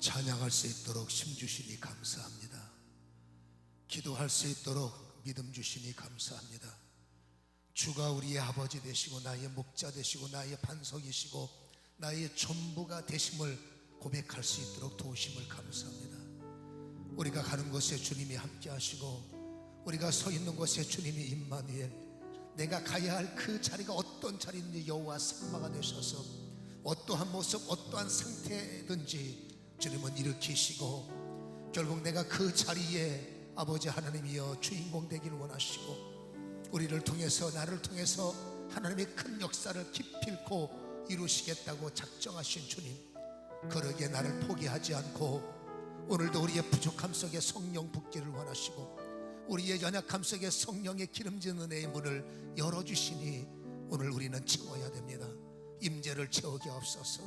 찬양할 수 있도록 힘 주시니 감사합니다. 기도할 수 있도록 믿음 주시니 감사합니다. 주가 우리의 아버지 되시고 나의 목자 되시고 나의 반석이시고 나의 전부가 되심을 고백할 수 있도록 도우심을 감사합니다. 우리가 가는 곳에 주님이 함께 하시고 우리가 서 있는 곳에 주님이 임마누엘 내가 가야 할 그 자리가 어떤 자리인지 여호와 상마가 되셔서 어떠한 모습 어떠한 상태든지 주님은 일으키시고 결국 내가 그 자리에 아버지 하나님이여 주인공 되기를 원하시고 우리를 통해서 나를 통해서 하나님의 큰 역사를 기필코 이루시겠다고 작정하신 주님 그러기에 나를 포기하지 않고 오늘도 우리의 부족함 속에 성령 붓기를 원하시고 우리의 연약함 속에 성령의 기름진 은혜의 문을 열어주시니 오늘 우리는 채워야 됩니다. 임재를 채우게 없어서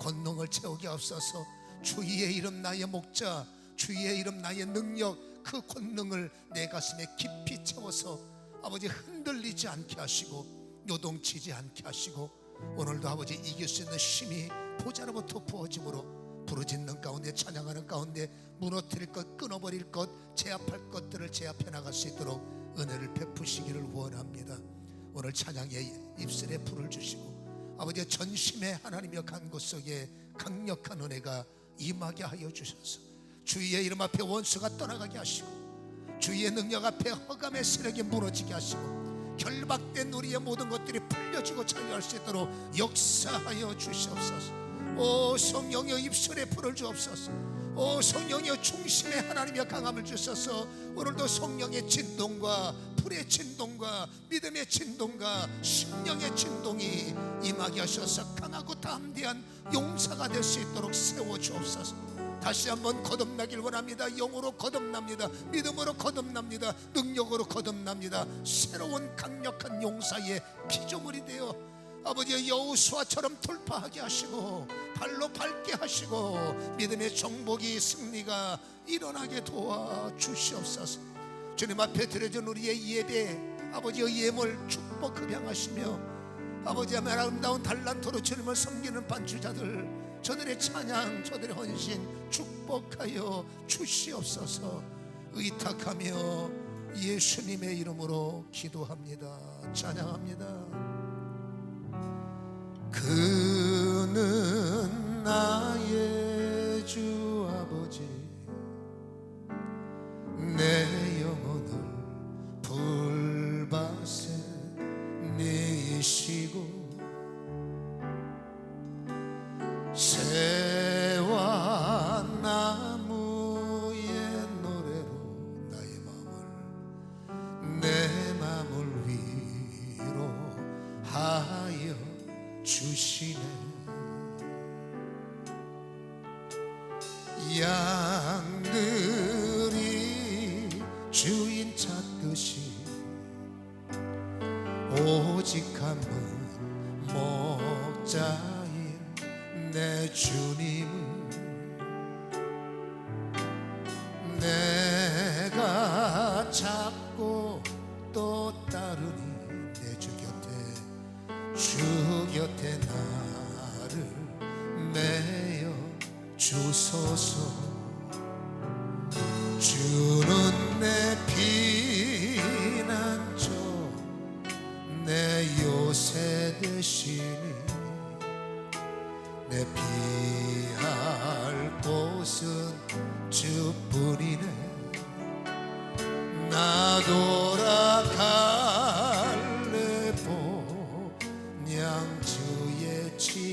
권능을 채우게 없어서 주의 이름 나의 목자 주의 이름 나의 능력 그 권능을 내 가슴에 깊이 채워서 아버지 흔들리지 않게 하시고 요동치지 않게 하시고 오늘도 아버지 이길 수 있는 힘이 보좌로부터 부어짐으로 부르짖는 가운데 찬양하는 가운데 무너뜨릴 것 끊어버릴 것 제압할 것들을 제압해 나갈 수 있도록 은혜를 베푸시기를 원합니다. 오늘 찬양의 입술에 불을 주시고 아버지의 전심의 하나님의 간곳 속에 강력한 은혜가 임하게 하여 주셔서 주의 이름 앞에 원수가 떠나가게 하시고 주의 능력 앞에 허감의 세력이 무너지게 하시고 결박된 우리의 모든 것들이 풀려지고 자유할 수 있도록 역사하여 주시옵소서. 오 성령의 입술에 불을 주옵소서 오 성령의 중심에 하나님의 강함을 주셔서 오늘도 성령의 진동과 불의 진동과 믿음의 진동과 심령의 진동이 임하게 하셔서 강하고 담대한 용사가 될 수 있도록 세워 주옵소서 다시 한번 거듭나길 원합니다. 영으로 거듭납니다. 믿음으로 거듭납니다. 능력으로 거듭납니다. 새로운 강력한 용사의 피조물이 되어 아버지의 여우수아처럼 돌파하게 하시고 발로 밟게 하시고 믿음의 정복이 승리가 일어나게 도와 주시옵소서. 주님 앞에 드려진 우리의 예배 아버지의 예물 축복 흡양하시며 아버지 의 아름다운 달란토로 주님을 섬기는 반주자들 저들의 찬양 저들의 헌신 축복하여 주시옵소서. 의탁하며 예수님의 이름으로 기도합니다. 찬양합니다 그는 나의 주 오직 한 분 목자인 내 주님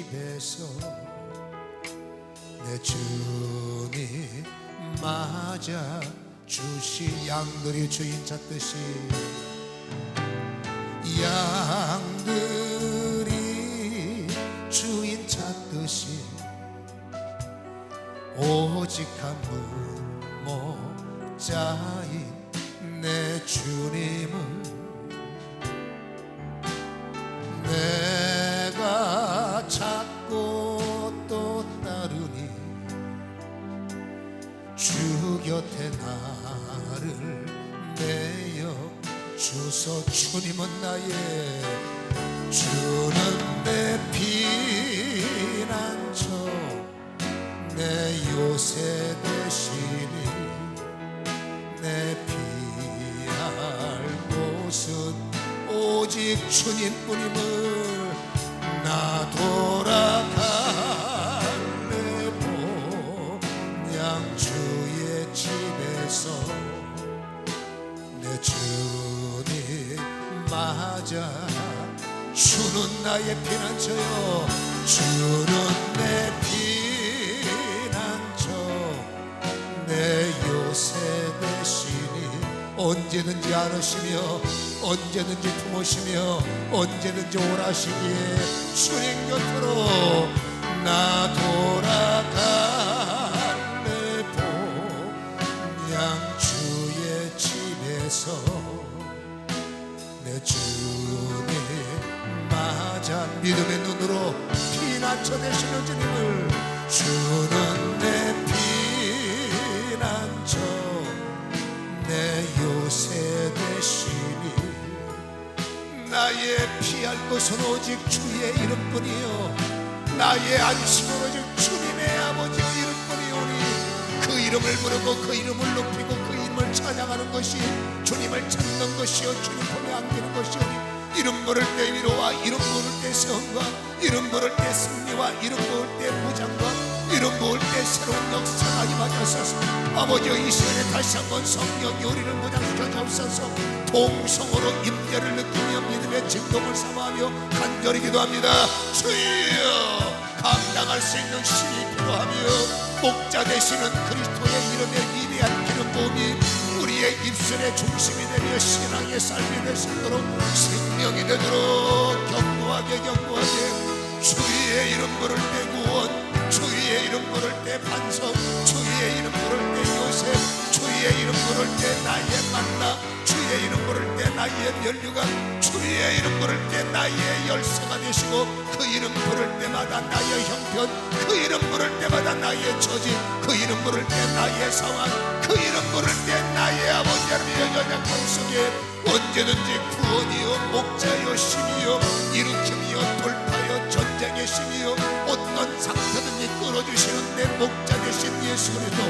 집에서 내 주님 맞아 주시 양들이 주인 찾듯이 양들이 주인 찾듯이 오직 한분 목자인 주님뿐임을 나 돌아갈래 본양 주의 집에서 내 주님 맞아 주는 나의 피난처요 주는 내 피난처. 내 요새 되시니 언제든지 안으시며 언제든지 품으시며 언제든지 오라시기에 주님 곁으로 나 돌아갈래 본양 주의 집에서 내 주님 맞아 믿음의 눈으로 피난처 되시는 주님을 주는 내 피난처 나의 피할 것은 오직 주의 이름뿐이요. 나의 안식은 오직 주님의 아버지 이름뿐이오니 그 이름을 부르고 그 이름을 높이고 그 이름을 찬양하는 것이 주님을 찾는 것이요. 주님 품에 안기는 것이오니 이름 부를 때 위로와 이름 부를 때 세움과 이름 부를 때 승리와 이름 부를 때 무장과 이름 부을 때 새로운 역사가 임하셔서. 아버지여 이 시간에 다시 한번 성령이 우리를 무장시켜 주옵소서. 동성으로 임재를 느끼며 믿음의 증거를 삼아하며 간절히 기도합니다. 주여 감당할 수 있는 힘이 필요하며 목자 되시는 그리스도의 이름에 위대한 기름 부음이 우리의 입술의 중심이 되며 신앙의 삶이 될 수 있도록 생명이 되도록 견고하게 견고하게 주의 이름 부를 때 구원 주의 이름 부를 때 반석 주의 이름 부를 때 요셉 주의 이름 부를 때 나의 만나 주의 이름 부를 때 나의 면류관 주의 이름 부를 때 나의 열쇠가 되시고 그 이름 부를 때마다 나의 형편 그 이름 부를 때마다 나의 처지 그 이름 부를 때 나의 상황 그 이름 부를 때 나의 아버지 하나님의 속에 언제든지 구원이요 목자요 힘이요 일으킴이요 돌파요 전쟁의 힘이요 어떤 상태든 지 끌어주시는 내 목자 되신 예수 그리스도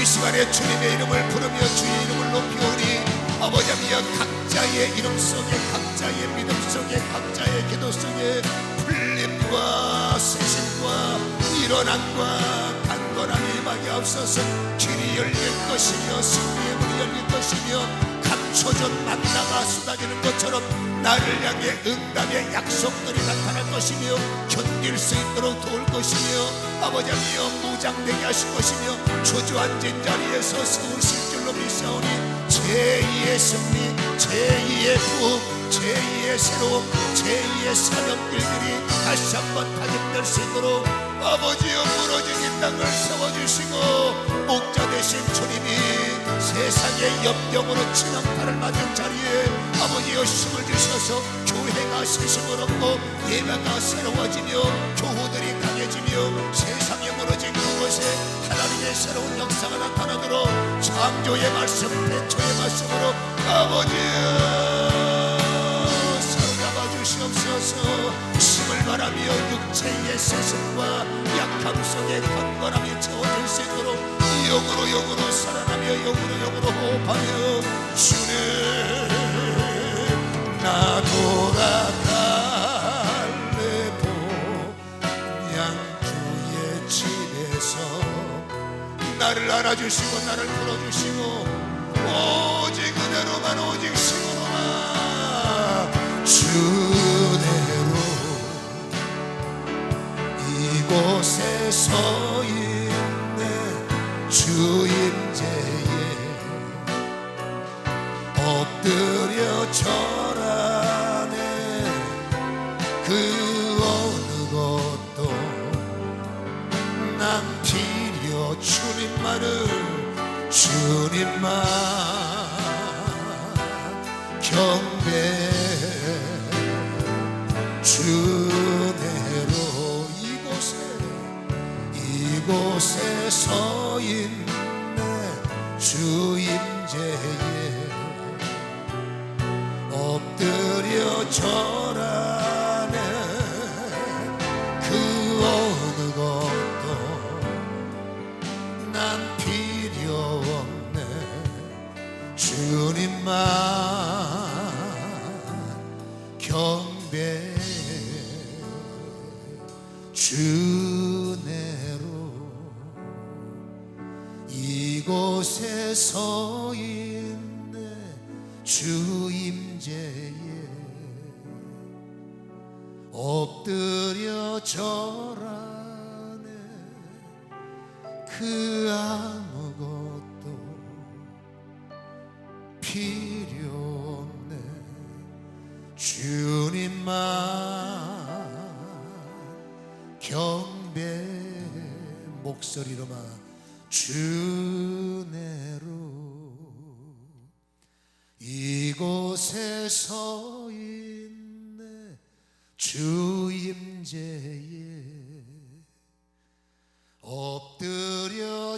이 시간에 주님의 이름을 부르며 주의 이름을 높이오니 아버지 아비여 각자의 이름 속에 각자의 믿음 속에 각자의 기도 속에 풀림과 새심과 일어남과 강건함이 임하게 없어서. 길이 열릴 것이며 승리의 문이 열릴 것이며 감춰진 만나가 쏟아지는 것처럼 나를 향해 응답의 약속들이 나타날 것이며 견딜 수 있도록 도울 것이며 아버지 아비여 무장되게 하실 것이며 주저앉은 자리에서 세우실 줄로 믿사오니 제2의 승리 제2의 부흥 제2의 새로움 제2의 사명길들이 다시 한번 타격될 수 있도록 아버지여 무너진 이 땅을 세워주시고 목자 되신 주님이 세상의 염병으로 진영타를 맞은 자리에 아버지여 힘을 주셔서 교회가 세심을 얻고 예배가 새로워지며 교우들이 강해지며 세상에 무너진 그곳에 하나님의 새로운 역사가 나타나도록 창조의 말씀 대초의 말씀으로 아버지여 사랑하여 주시옵소서 힘을 바라며 육체의 세습과 약함 속에 강건함이 채워질 수 있도록 영으로 영으로 살아나며 영으로 영으로 호흡하며 주님 나 돌아갈래 본양 주의 집에서 나를 알아주시고 나를 풀어주시고 오직 그대로만 오직 신으로만 주 곳에 서 있네. 주임 경배 주내로 이곳에 서 있네 주 임재에 엎드려 절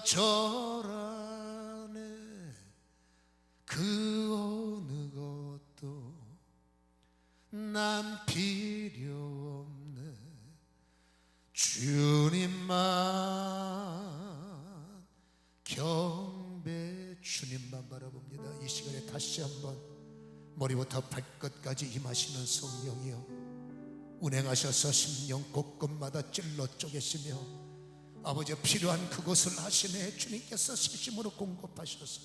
엎드려 절하네 그 어느 것도 난 필요 없네. 주님만 경배 주님만 바라봅니다. 이 시간에 다시 한번 머리부터 발끝까지 임하시는 성령이여 운행하셔서 심령 곳곳마다 찔러 쪼개시며 아버지 필요한 그것을 하시네. 주님께서 세심으로 공급하셔서.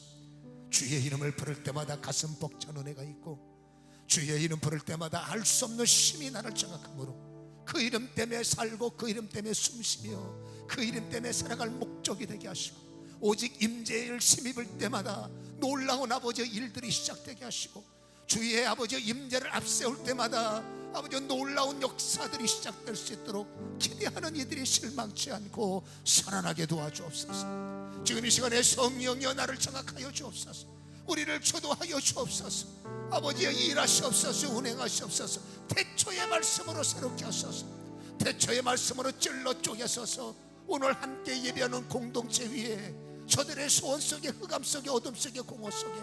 주의 이름을 부를 때마다 가슴 벅찬 은혜가 있고 주의 이름 부를 때마다 알 수 없는 힘이 나를 장악하므로 그 이름 때문에 살고 그 이름 때문에 숨쉬며 그 이름 때문에 살아갈 목적이 되게 하시고 오직 임재의 심입을 때마다 놀라운 아버지 일들이 시작되게 하시고 주의 아버지 임재를 앞세울 때마다 아버지 놀라운 역사들이 시작될 수 있도록 기대하는 이들이 실망치 않고 살아나게 도와주옵소서. 지금 이 시간에 성령이여 나를 장악하여 주옵소서. 우리를 초도하여 주옵소서. 아버지의 일하시옵소서 운행하시옵소서 태초의 말씀으로 새롭게 하소서. 태초의 말씀으로 찔러 쪼개서서. 오늘 함께 예배하는 공동체 위에 저들의 소원 속에 흑암 속에 어둠 속에 공허 속에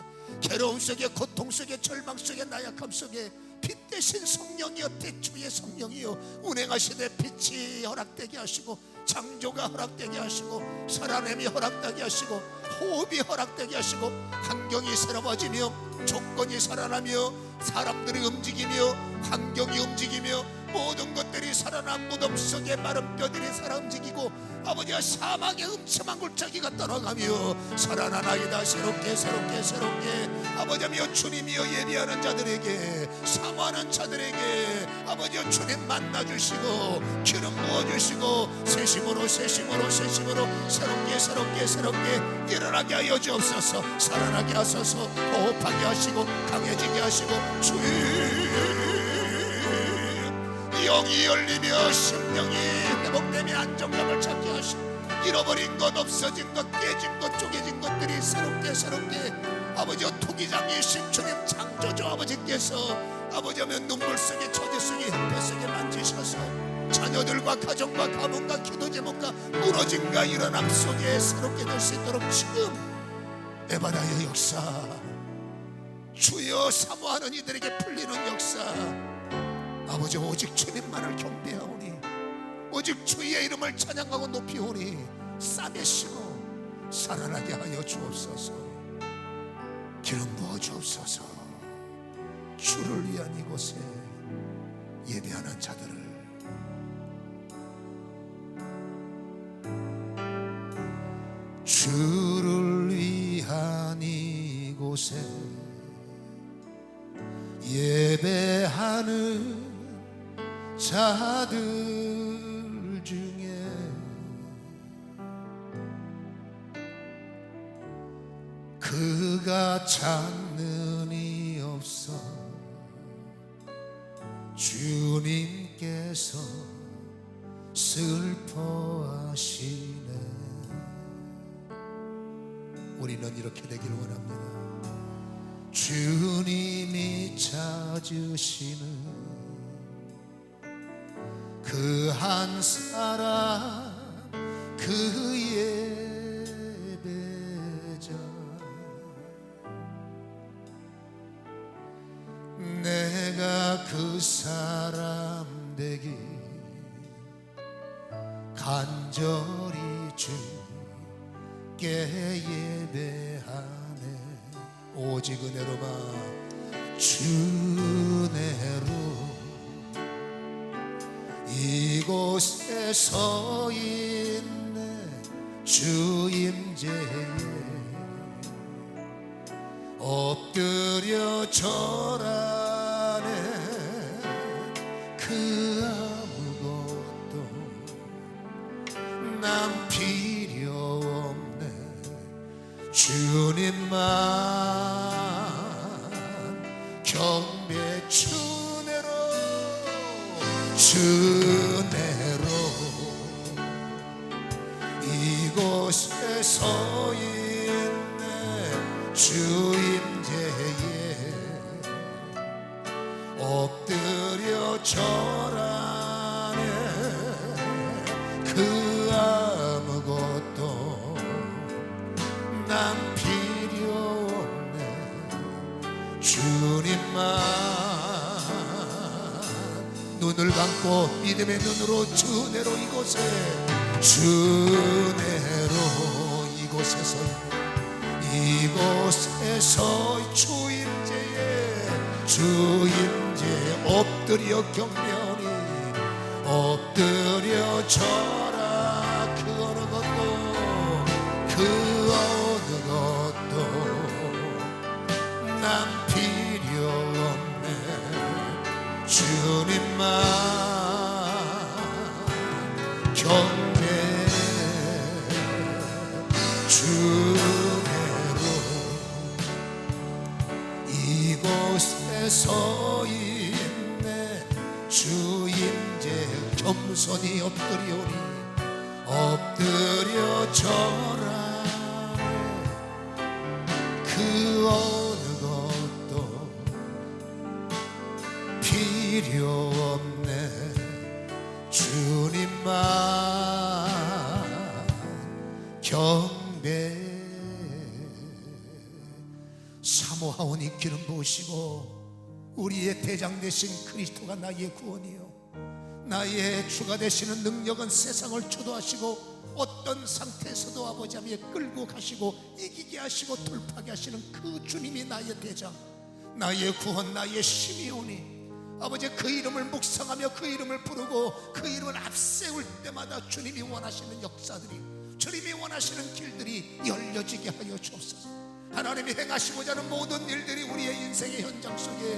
괴로움 속에 고통 속에 절망 속에 나약함 속에 빛 대신 성령이여 태초의 성령이여 운행하시되 빛이 허락되게 하시고 창조가 허락되게 하시고 살아냄이 허락되게 하시고 호흡이 허락되게 하시고 환경이 새로워지며 조건이 살아나며 사람들이 움직이며 환경이 움직이며 모든 것들이 살아나 무덤 속에 마른 뼈들이 살아 움직이 고 아버지와 사막의 음침한 골짜기가 떠나가며 살아나나이다. 새롭게 새롭게 새롭게. 아버지며 주님이여 예비하는 자들에게 사모하는 자들에게 아버지여 주님 만나주시고 기름 부어주시고 새심으로 새심으로 새심으로 새롭게 새롭게 새롭게 일어나게 하여 주옵소서. 살아나게 하소서. 호흡하게 하시고 강해지게 하시고 주님 영이 열리며 심령이 회복되며 안정감을 찾게 하시고 잃어버린 것 없어진 것 깨진 것 쪼개진 것들이 새롭게 새롭게. 아버지와 토기장이 신 주님 창조주 아버지께서 아버지 하면 눈물 속에 처지 속에 흑패 속에 만지셔서 자녀들과 가정과 가문과 기도 제목과 무너짐과 일어남 속에 새롭게 될 수 있도록 지금 에바다의 역사 주여 사모하는 이들에게 풀리는 역사 아버지 오직 주님만을 경배하오니 오직 주의 이름을 찬양하고 높이오니 싸매시고 살아나게 하여 주옵소서. 기름 부어 주옵소서. 주를 위한 이곳에 예배하는 자들을. 주 자들 중에 그가 찾는 이 없어 주님께서 슬퍼하시네. 우리는 이렇게 되기를 원합니다. 주님이 찾으시는 그 한 사람 그 예배자. 내가 그사 엎드려 절하 눈을 감고 믿음의 눈으로 주내로 이곳에 주내로 이곳에서 이곳에서 주임제에 주임제에 엎드려 경면이 엎드려 절하 경배 주내로 이곳에 서 있네 주임제 겸손히 엎드려오니 엎드려 절하 오니 부으시고 우리의 대장 되신 그리스도가 나의 구원이요. 나의 주가 되시는 능력은 세상을 주도하시고 어떤 상태에서도 아버지 함에 끌고 가시고 이기게 하시고 돌파하게 하시는 그 주님이 나의 대장 나의 구원 나의 힘이 오니 아버지 그 이름을 묵상하며 그 이름을 부르고 그 이름을 앞세울 때마다 주님이 원하시는 역사들이 주님이 원하시는 길들이 열려지게 하여 주옵소서. 하나님이 행하시고자 하는 모든 일들이 우리의 인생의 현장 속에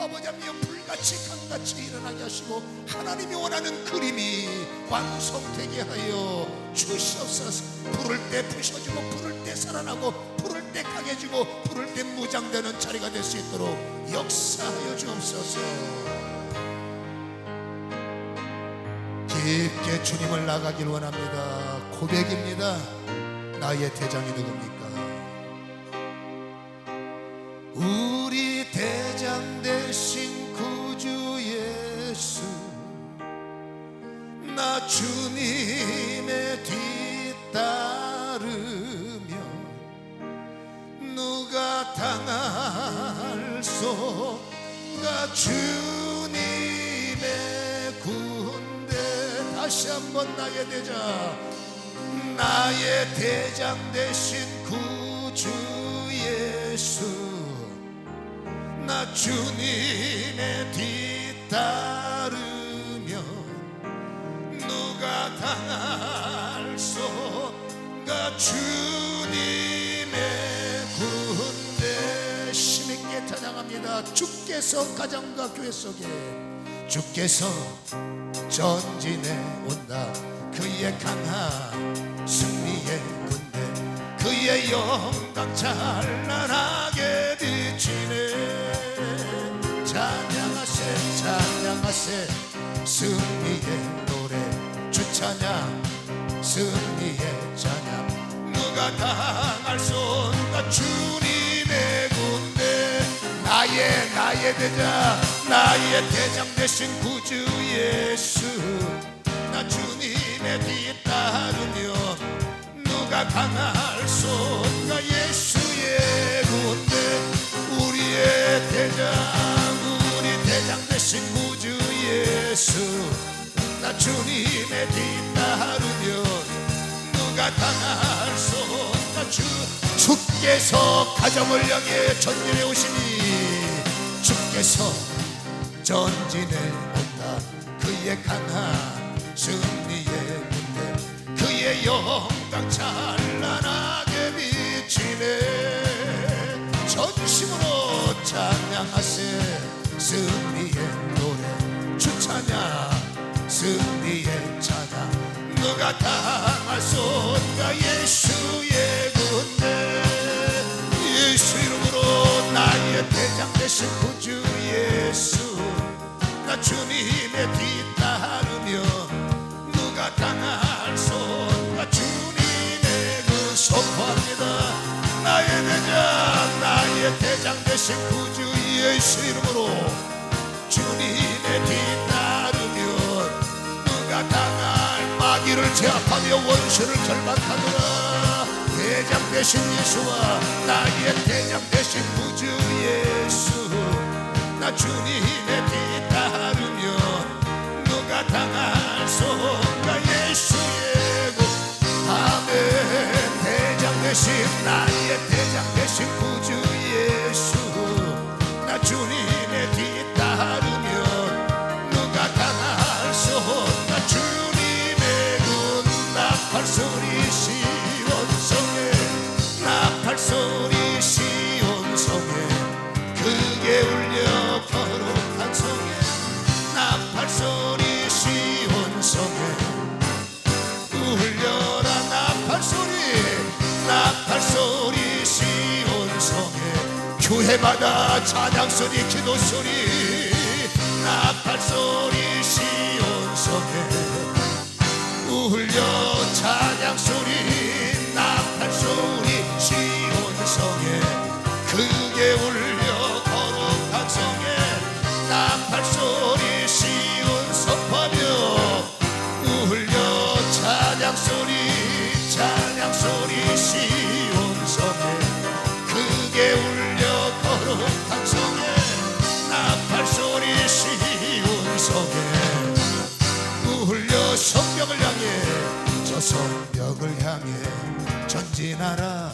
아버지 하며 불같이 강같이 일어나게 하시고 하나님이 원하는 그림이 완성되게 하여 주시옵소서. 부를 때 부셔지고 부를 때 살아나고 부를 때 강해지고 부를 때 무장되는 자리가 될 수 있도록 역사하여 주옵소서. 깊게 주님을 나가길 원합니다. 고백입니다. 나의 대장이 누굽니까 다시 한번 나의 대장 나의 대장 되신 구주 예수. 나 주님의 뒤따르며 누가 당할 소가? 주님의 군대 힘있게 찬양합니다. 주께서 가정과 교회 속에 주께서 전진해 온다. 그의 강한 승리의 군대 그의 영광 찬란하게 비치네. 찬양하세 찬양하세. 승리의 노래 주 찬양. 승리의 찬양. 누가 당할 손 나의 나의 대장 나의 대장 되신 구주 예수. 나 주님의 뒤따르며 누가 강할 손과 예수의 군대. 우리의 대장 우리 대장 되신 구주 예수. 나 주님의 뒤따르며 누가 당할 손과 주 주께서 가정을 향해 전진해 오시니 주께서 전진해 온다. 그의 강한 승리의 문대 그의 영광 찬란하게 비치네. 전심으로 찬양하세. 승리의 노래 주 찬양 승리의 찬양 누가 당할 수 없다 예수의 군대. 예수 이름으로 나의 대장 되신 나 주님의 뒤따르며 누가 당할 수 없다 주님의 그 선포합니다. 나의 대장 나의 대장 되신 구주 예수 이름으로 주님의 뒤따르며 누가 당할 마귀를 제압하며 원수를 결박하노라. 대장 되신 예수와 나의 대장 되신 구주 예수 나 주님의 뒤따르며 누가 당할 수 없다 예수의 구 아멘. 대장 되신 나의 대장 되신 교회마다 찬양 소리 기도 소리 나팔 소리 시온 성에 울려 찬양 소리 나팔 소리 시온 성에 크게 울려 성벽을 향해 전진하라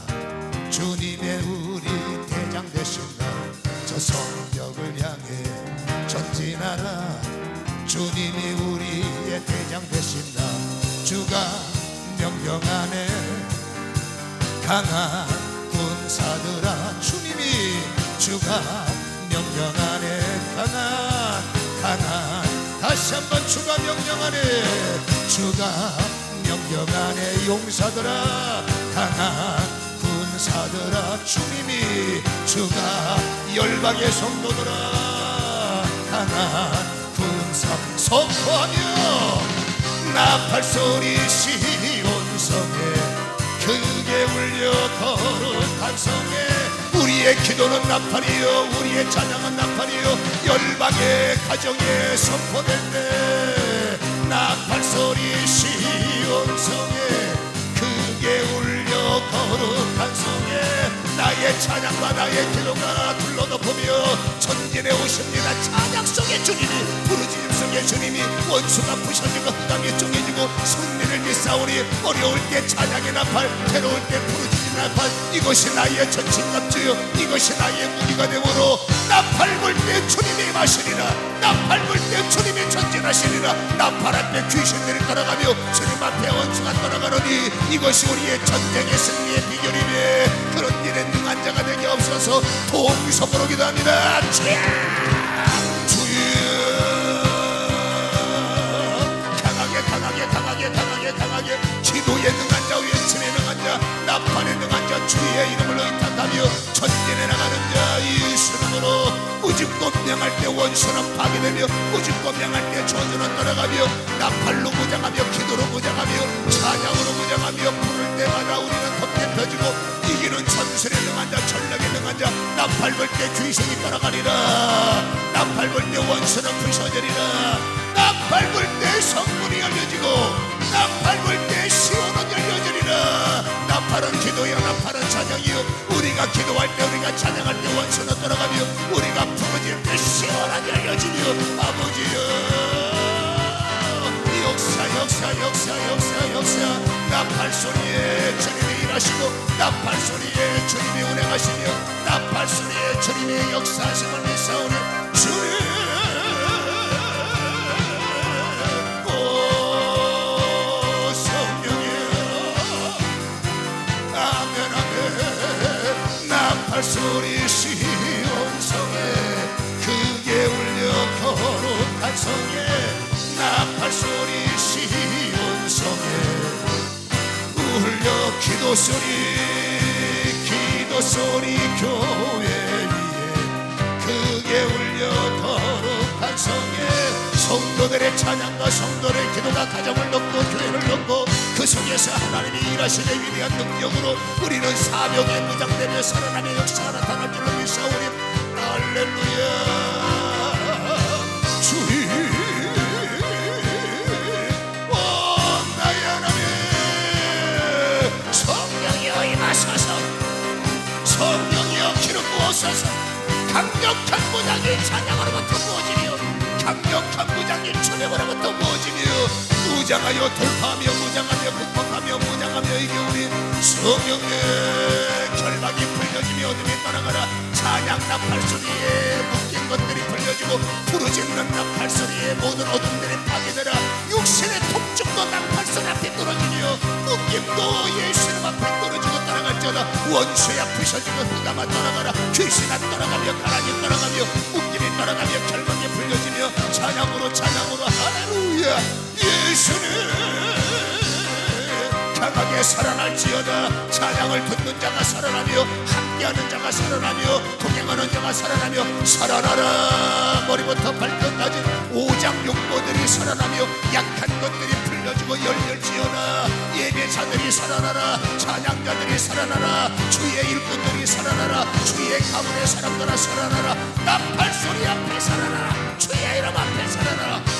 주님의 우리 대장 되신 날저 성벽을 향해 전진하라 주님이 우리의 대장 되신 날 주가 명령하네. 강한 군사들아 주님이 주가 명령하네. 강한 강한. 다시 한번 주가 명령하네. 주가 명령하네 용사들아. 강한 군사들아 주님이 주가 열방의 성도들아. 강한 군사 선포하며 나팔 소리 시온성에 크게 울려 거룩한 성에 우리의 기도는 나팔이요 우리의 찬양은 나팔이요 열방의 가정에 선포될 때 나팔 소리 시 온성에 크게 울려 거룩한 성에 나의 찬양과 나의 기도가 둘러덮으며 전진해 오십니다. 찬양 속에 주님이 부르짖음 속에 주님이 원수가 부셔지고 흑암이 쪼개지고 승리를 믿사오니 어려울 때 찬양의 나팔 괴로울 때 부르짖음 나팔 이것이 나의 전신갑주요. 이것이 나의 무기가 되므로 불때 주님이 마시리라. 나팔 불때 주님이 전진하시리라. 앞에 귀신들이 떠나가며 주님 앞에 원수가 떠나가노니 이것이 우리의 전쟁의 승리의 비결이며 그런 일에 능한 자가 되게 없어서 동서부로 기도합니다. 주여. 강하게 강하게 강하게 강하게 강하게 기도에 능한 주의 이름을 의탁하며 전진해 나가는 자 예수님으로 무집고 명할 때 원수는 파괴되며 무집고 명할 때 저주는 떠나가며 나팔로 무장하며 기도로 무장하며 찬양으로 무장하며 부를 때마다 우리는 덮게 펴지고 이기는 전술에 능한 자 전략에 능한 자 나팔 불 때 귀신이 떠나가리라. 나팔 불 때 원수는 부셔지리라. 나팔 기도요 나팔은 찬양이요. 우리가 기도할 때 우리가 찬양할 때 원수는 떠나가며 우리가 부르짖을 때 시원하게 열려지며 아버지여. 역사 역사 역사 역사 역사. 나팔 소리에 주님이 일하시고 나팔 소리에 주님이 운행하시며 나팔 소리에 주님이 역사하심을 믿사오니 주님 성에 나팔 소리 시온성에 울려 기도 소리 기도 소리 교회 위에 크게 울려 거룩한 성에 성도들의 찬양과 성도들의 기도가 가정을 넘고 교회를 넘고 그 속에서 하나님이 일하시는 위대한 능력으로 우리는 사명에 무장되며 살아나며 역사가 나타날 줄로 믿사오니 할렐루야 성령이여 기름 부어소서 강력한 무장이 찬양으로부터 부어지며 강력한 무장이 천행으로부터 부어지며 무장하여 돌파하며 무장하며 극복하며 무장하며 이게 우리 성령의 결박이 풀려지며 어둠이 떠나가라. 찬양 나팔 소리에 묶 인 것들이 풀려지고 부르짖는 나팔 소리에 모든 어둠들이 파괴되라. 육신의 통증도 나팔 소리 앞에 떨어지며 묶임도 예수님 앞에 떨어지고 떠나갈지어다. 원수야 부셔지고 흑암아 떠나가라. 귀신아 떠나가며 가라니 떠나가며 묶임이 떠나가며 결박이 풀려지며 찬양으로 찬양으로. 할렐루야! 예수는 강하게 살아날지어다. 찬양을 듣는 자가 살아나며 함께하는 자가 살아나며 동행하는 자가 살아나며 살아나라. 머리부터 발끝까지 오장육모들이 살아나며 약한 것들이 풀려지고 열렬지어라. 예배자들이 살아나라. 찬양자들이 살아나라. 주의 일꾼들이 살아나라. 주의 가문의 사람들아 살아나라. 나팔 소리 앞에 살아나라. 주의 이름 앞에 살아나라